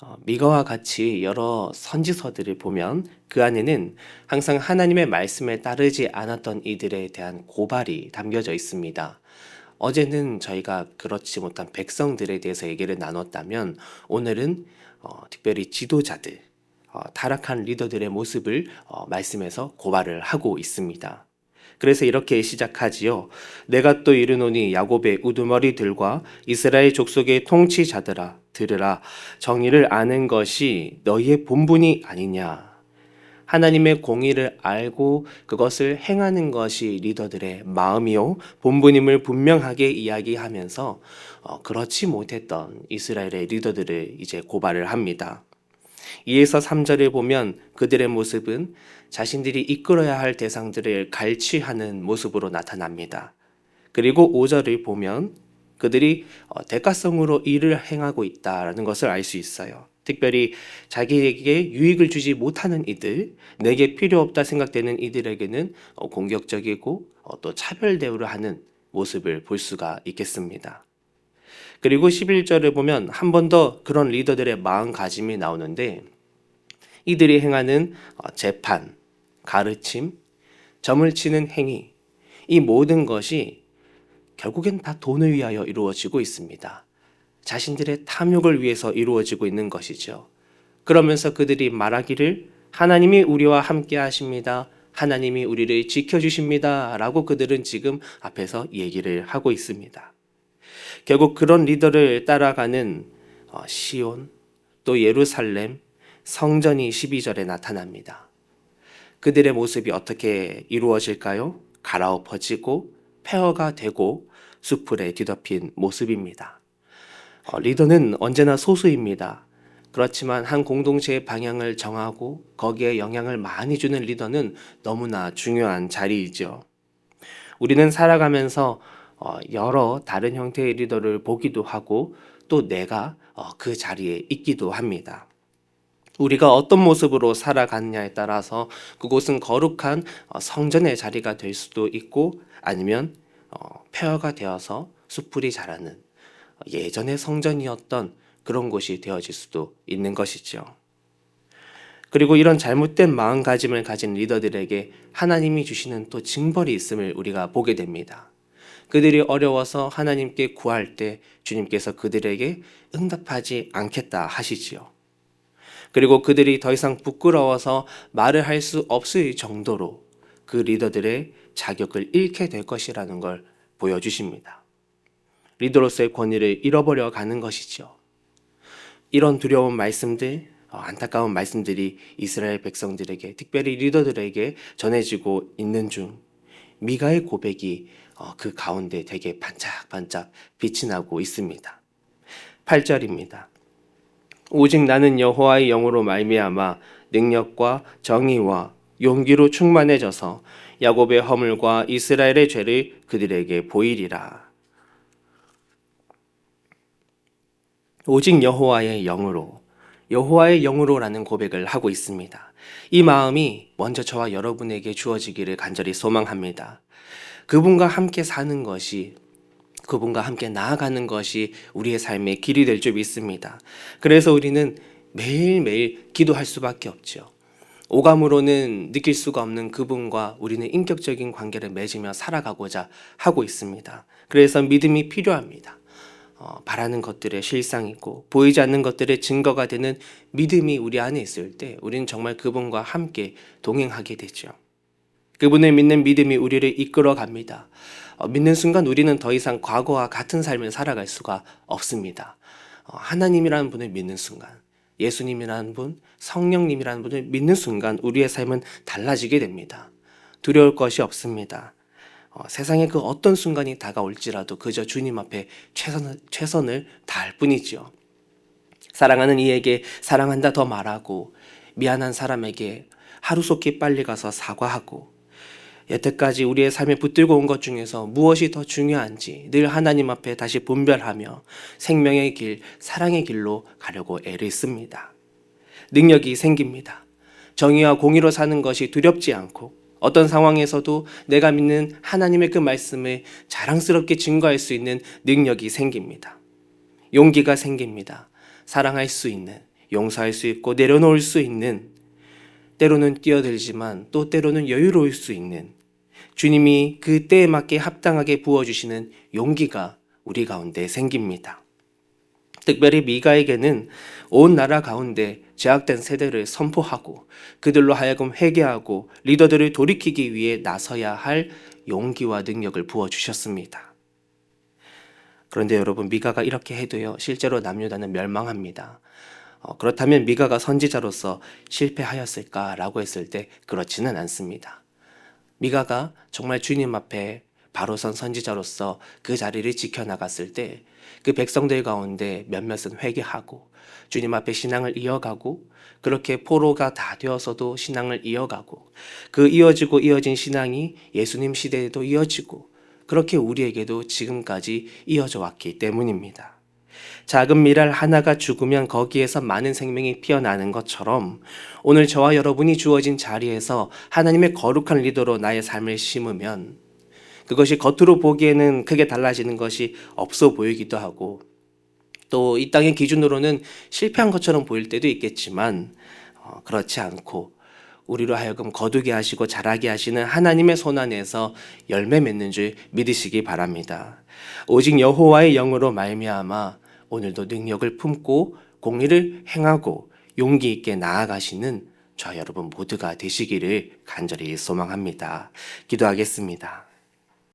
어, 미가와 같이 여러 선지서들을 보면 그 안에는 항상 하나님의 말씀에 따르지 않았던 이들에 대한 고발이 담겨져 있습니다. 어제는 저희가 그렇지 못한 백성들에 대해서 얘기를 나눴다면 오늘은 어, 특별히 지도자들, 어, 타락한 리더들의 모습을 어, 말씀에서 고발을 하고 있습니다. 그래서 이렇게 시작하지요. 내가 또 이르노니 야곱의 우두머리들과 이스라엘 족속의 통치자들아 들으라 정의를 아는 것이 너희의 본분이 아니냐. 하나님의 공의를 알고 그것을 행하는 것이 리더들의 마음이요 본분임을 분명하게 이야기하면서 어, 그렇지 못했던 이스라엘의 리더들을 이제 고발을 합니다. 2에서 3절을 보면 그들의 모습은 자신들이 이끌어야 할 대상들을 갈취하는 모습으로 나타납니다. 그리고 5절을 보면 그들이 어, 대가성으로 일을 행하고 있다라는 것을 알 수 있어요. 특별히 자기에게 유익을 주지 못하는 이들, 내게 필요 없다 생각되는 이들에게는 어, 공격적이고 어, 또 차별 대우를 하는 모습을 볼 수가 있겠습니다. 그리고 11절을 보면 한 번 더 그런 리더들의 마음가짐이 나오는데 이들이 행하는 어, 재판, 가르침, 점을 치는 행위, 이 모든 것이 결국엔 다 돈을 위하여 이루어지고 있습니다. 자신들의 탐욕을 위해서 이루어지고 있는 것이죠. 그러면서 그들이 말하기를 하나님이 우리와 함께 하십니다. 하나님이 우리를 지켜주십니다. 라고 그들은 지금 앞에서 얘기를 하고 있습니다. 결국 그런 리더를 따라가는 어, 시온, 또 예루살렘, 성전이 12절에 나타납니다. 그들의 모습이 어떻게 이루어질까요? 갈아엎어지고 폐허가 되고 수풀에 뒤덮인 모습입니다. 어, 리더는 언제나 소수입니다. 그렇지만 한 공동체의 방향을 정하고 거기에 영향을 많이 주는 리더는 너무나 중요한 자리이죠. 우리는 살아가면서 어, 여러 다른 형태의 리더를 보기도 하고 또 내가 어, 그 자리에 있기도 합니다. 우리가 어떤 모습으로 살아가느냐에 따라서 그곳은 거룩한 어, 성전의 자리가 될 수도 있고 아니면 폐허가 되어서 수풀이 자라는 예전의 성전이었던 그런 곳이 되어질 수도 있는 것이죠. 그리고 이런 잘못된 마음가짐을 가진 리더들에게 하나님이 주시는 또 징벌이 있음을 우리가 보게 됩니다. 그들이 어려워서 하나님께 구할 때 주님께서 그들에게 응답하지 않겠다 하시지요. 그리고 그들이 더 이상 부끄러워서 말을 할 수 없을 정도로 그 리더들의 자격을 잃게 될 것이라는 걸 보여주십니다. 리더로서의 권위를 잃어버려 가는 것이죠. 이런 두려운 말씀들, 어, 안타까운 말씀들이 이스라엘 백성들에게, 특별히 리더들에게 전해지고 있는 중, 미가의 고백이 어, 그 가운데 되게 반짝반짝 빛이 나고 있습니다. 8절입니다. 오직 나는 여호와의 영으로 말미암아 능력과 정의와 용기로 충만해져서 야곱의 허물과 이스라엘의 죄를 그들에게 보이리라. 오직 여호와의 영으로 여호와의 영으로라는 고백을 하고 있습니다. 이 마음이 먼저 저와 여러분에게 주어지기를 간절히 소망합니다. 그분과 함께 사는 것이 그분과 함께 나아가는 것이 우리의 삶의 길이 될 줄 믿습니다. 그래서 우리는 매일매일 기도할 수밖에 없죠. 오감으로는 느낄 수가 없는 그분과 우리는 인격적인 관계를 맺으며 살아가고자 하고 있습니다. 그래서 믿음이 필요합니다. 어, 바라는 것들의 실상이고 보이지 않는 것들의 증거가 되는 믿음이 우리 안에 있을 때 우리는 정말 그분과 함께 동행하게 되죠. 그분을 믿는 믿음이 우리를 이끌어 갑니다. 어, 믿는 순간 우리는 더 이상 과거와 같은 삶을 살아갈 수가 없습니다. 어, 하나님이라는 분을 믿는 순간, 예수님이라는 분, 성령님이라는 분을 믿는 순간 우리의 삶은 달라지게 됩니다. 두려울 것이 없습니다. 어, 세상의 그 어떤 순간이 다가올지라도 그저 주님 앞에 최선을, 최선을 다할 뿐이지요. 사랑하는 이에게 사랑한다 더 말하고 미안한 사람에게 하루속히 빨리 가서 사과하고 여태까지 우리의 삶에 붙들고 온 것 중에서 무엇이 더 중요한지 늘 하나님 앞에 다시 분별하며 생명의 길, 사랑의 길로 가려고 애를 씁니다. 능력이 생깁니다. 정의와 공의로 사는 것이 두렵지 않고 어떤 상황에서도 내가 믿는 하나님의 그 말씀을 자랑스럽게 증거할 수 있는 능력이 생깁니다. 용기가 생깁니다. 사랑할 수 있는, 용서할 수 있고 내려놓을 수 있는 때로는 뛰어들지만 또 때로는 여유로울 수 있는 주님이 그 때에 맞게 합당하게 부어주시는 용기가 우리 가운데 생깁니다. 특별히 미가에게는 온 나라 가운데 제약된 세대를 선포하고 그들로 하여금 회개하고 리더들을 돌이키기 위해 나서야 할 용기와 능력을 부어주셨습니다. 그런데 여러분, 미가가 이렇게 해도요, 실제로 남유다는 멸망합니다. 어, 그렇다면 미가가 선지자로서 실패하였을까라고 했을 때 그렇지는 않습니다. 미가가 정말 주님 앞에 바로 선 선지자로서 그 자리를 지켜나갔을 때 그 백성들 가운데 몇몇은 회개하고 주님 앞에 신앙을 이어가고 그렇게 포로가 다 되어서도 신앙을 이어가고 그 이어지고 이어진 신앙이 예수님 시대에도 이어지고 그렇게 우리에게도 지금까지 이어져 왔기 때문입니다. 작은 미랄 하나가 죽으면 거기에서 많은 생명이 피어나는 것처럼 오늘 저와 여러분이 주어진 자리에서 하나님의 거룩한 리더로 나의 삶을 심으면 그것이 겉으로 보기에는 크게 달라지는 것이 없어 보이기도 하고 또 이 땅의 기준으로는 실패한 것처럼 보일 때도 있겠지만 어, 그렇지 않고 우리로 하여금 거두게 하시고 자라게 하시는 하나님의 손 안에서 열매 맺는 줄 믿으시기 바랍니다. 오직 여호와의 영으로 말미암아 오늘도 능력을 품고 공의를 행하고 용기 있게 나아가시는 저 여러분 모두가 되시기를 간절히 소망합니다. 기도하겠습니다.